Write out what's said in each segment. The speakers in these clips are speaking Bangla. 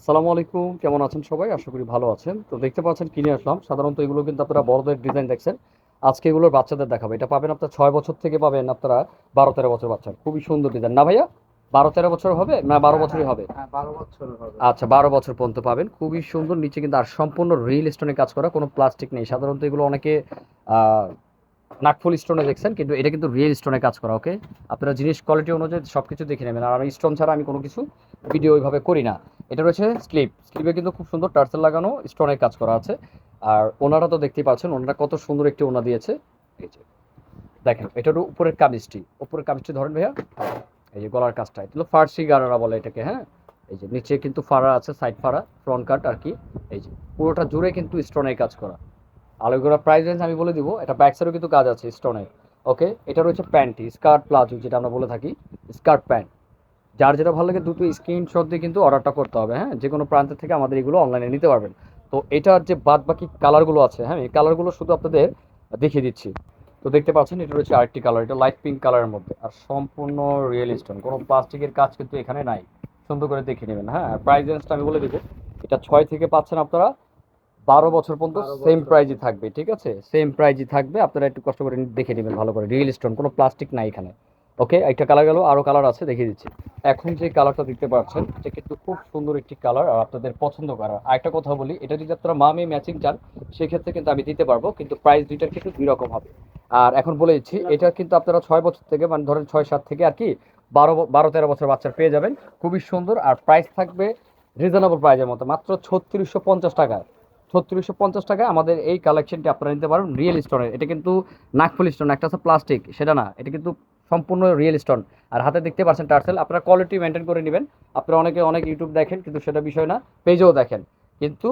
আসসালামু আলাইকুম কেমন আছেন সবাই? আশা করি ভালো আছেন। তো দেখতে পাচ্ছেন কিনে আসলাম। সাধারণত এগুলো কিন্তু আপনারা বড়দের ডিজাইন দেখছেন। আজকে এগুলোর বাচ্চাদের দেখাবো। এটা পাবেন আপনার ছয় বছর থেকে পাবেন আপনারা বারো তেরো বছর বাচ্চা খুবই সুন্দর ডিজাইন না ভাইয়া? বারো তেরো বছর হবে না বারো বছরই হবে? হ্যাঁ হবে। আচ্ছা বারো বছর পর্যন্ত পাবেন। খুবই সুন্দর। নিচে কিন্তু আর সম্পূর্ণ রিল স্টোনে কাজ করা। কোনো প্লাস্টিক নেই। সাধারণত এগুলো অনেকে নাকফুল স্টোনে দেখছেন, কিন্তু এটা কিন্তু রিয়েল স্টোনে কাজ করা ওকে আপনারা জিনিস কোয়ালিটি অনুযায়ী সব কিছু দেখে নেবেন। আর আমি স্টোন ছাড়া আমি কোনো কিছু ভিডিও ওইভাবে করি না। এটা রয়েছে স্লিপ স্লিপে কিন্তু খুব সুন্দর টার্সেল লাগানো স্টোনের কাজ করা আছে। আর ওনারা তো দেখতেই পাচ্ছেন, ওনারা কত সুন্দর একটি ওনা দিয়েছে। এই যে, দেখেন, এটার উপরের কামিজটি। উপরের কামিজটি ধরেন ভাইয়া, এই যে গলার কাজটা, এটা ফার্সি গারারা বলে এটাকে হ্যাঁ? এই যে, নিচে কিন্তু ফাড়া আছে সাইড ফাড়া ফ্রন্ট কাট আর কি। এই যে, পুরোটা জুড়ে কিন্তু স্টোনের কাজ করা। আলোগুলা প্রাইস রেঞ্জ আমি বলে দিব, এটা ব্যাক সাইডেও কিন্তু কাজ আছে স্টোনের ওকে এটা রয়েছে প্যান্টটি স্কার্ট প্লাজো যেটা আমরা বলে থাকি স্কার্ট প্যান্ট যার যেটা ভালো লাগে দুটো স্ক্রিনশট দিয়ে কিন্তু অর্ডারটা করতে হবে হ্যাঁ? যে কোনো প্রান্ত থেকে আমাদের এগুলো অনলাইনে নিতে পারবেন। তো এটার যে বাদ বাকি কালারগুলো আছে হ্যাঁ এই কালারগুলো শুধু আপনাদের দেখিয়ে দিচ্ছি। তো দেখতে পাচ্ছেন, এটা রয়েছে আরেকটি কালার এটা লাইট পিঙ্ক কালারের মধ্যে। আর সম্পূর্ণ রিয়েল স্টোন কোনো প্লাস্টিকের কাজ কিন্তু এখানে নাই। সুন্দর করে দেখে নেবেন হ্যাঁ? প্রাইস রেঞ্জটা আমি বলে দেবো, এটা ছয় থেকে পাচ্ছেন আপনারা বারো বছর পর্যন্ত সেম প্রাইজই থাকবে ঠিক আছে? সেম প্রাইজই থাকবে আপনারা একটু কষ্ট করে দেখে নেবেন ভালো করে। রিয়েল স্টোন কোনো প্লাস্টিক নাই এখানে। ওকে একটা কালার গেল আরও কালার আছে দেখিয়ে দিচ্ছি। এখন যে কালারটা দেখতে পাচ্ছেন এটা কিন্তু খুব সুন্দর একটি কালার আর আপনাদের পছন্দ করার। আরেকটা কথা বলি এটা যদি আপনারা মামে ম্যাচিং চান সেক্ষেত্রে কিন্তু আমি দিতে পারব কিন্তু প্রাইস দুইটার কিন্তু দুই রকম হবে। আর এখন বলে দিচ্ছি এটা কিন্তু আপনারা ছয় বছর থেকে মানে ধরেন ছয় সাত থেকে আর কি বারো বারো তেরো বছর বাচ্চার পেয়ে যাবেন। খুবই সুন্দর আর প্রাইস থাকবে রিজনেবল প্রাইজের মতো মাত্র ছত্রিশশো পঞ্চাশ টাকায় ছত্রিশশো পঞ্চাশ টাকায় আমাদের এই কালেকশনটি আপনারা নিতে পারেন রিয়েল স্টোনের এটা কিন্তু নাকফুল স্টোন একটা আছে প্লাস্টিক সেটা না, এটা কিন্তু সম্পূর্ণ রিয়েল স্টোন আর হাতে দেখতে পাচ্ছেন টার্সেল আপনারা কোয়ালিটি মেনটেন করে নেবেন। আপনারা অনেকে, অনেক ইউটিউব দেখেন, কিন্তু সেটা বিষয় না পেজেও দেখেন। কিন্তু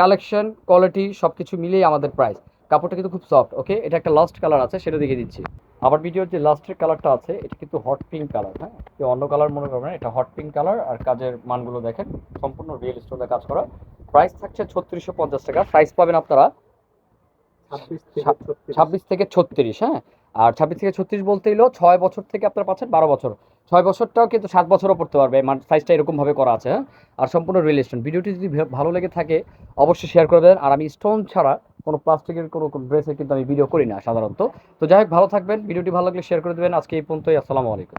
কালেকশন কোয়ালিটি সব কিছু মিলিয়ে আমাদের প্রাইস কাপড়টা কিন্তু খুব সফট ওকে এটা একটা লাস্ট কালার আছে, সেটা দেখিয়ে দিচ্ছি। আবার ভিডিওর যে লাস্টের কালারটা আছে, এটা কিন্তু হট পিঙ্ক কালার হ্যাঁ? কেউ অন্য কালার মনে করবেন এটা হট পিঙ্ক কালার আর কাজের মানগুলো দেখেন, সম্পূর্ণ রিয়েল স্টোনে কাজ করা। প্রাইস থাকছে ছত্রিশশো পঞ্চাশ টাকা। প্রাইস পাবেন আপনারা ছাব্বিশ থেকে ছত্রিশ। হ্যাঁ? আর ছাব্বিশ থেকে ছত্রিশ বলতে হলো ছয় বছর থেকে আপনারা পাচ্ছেন বারো বছর। ছয় বছরটাও কিন্তু সাত বছরও পড়তে পারবে। মানে সাইজটা এরকমভাবে করা আছে হ্যাঁ? আর সম্পূর্ণ রিলেশন ভিডিওটি যদি ভালো লেগে থাকে অবশ্যই শেয়ার করে দেবেন। আর আমি স্টোন ছাড়া কোনো প্লাস্টিকের কোনো ড্রেসের কিন্তু আমি ভিডিও করি না সাধারণত। তো যাই হোক ভালো থাকবেন। ভিডিওটি ভালো লাগলে শেয়ার করে দেবেন। আজকে এই পর্যন্তই। আসসালামু আলাইকুম।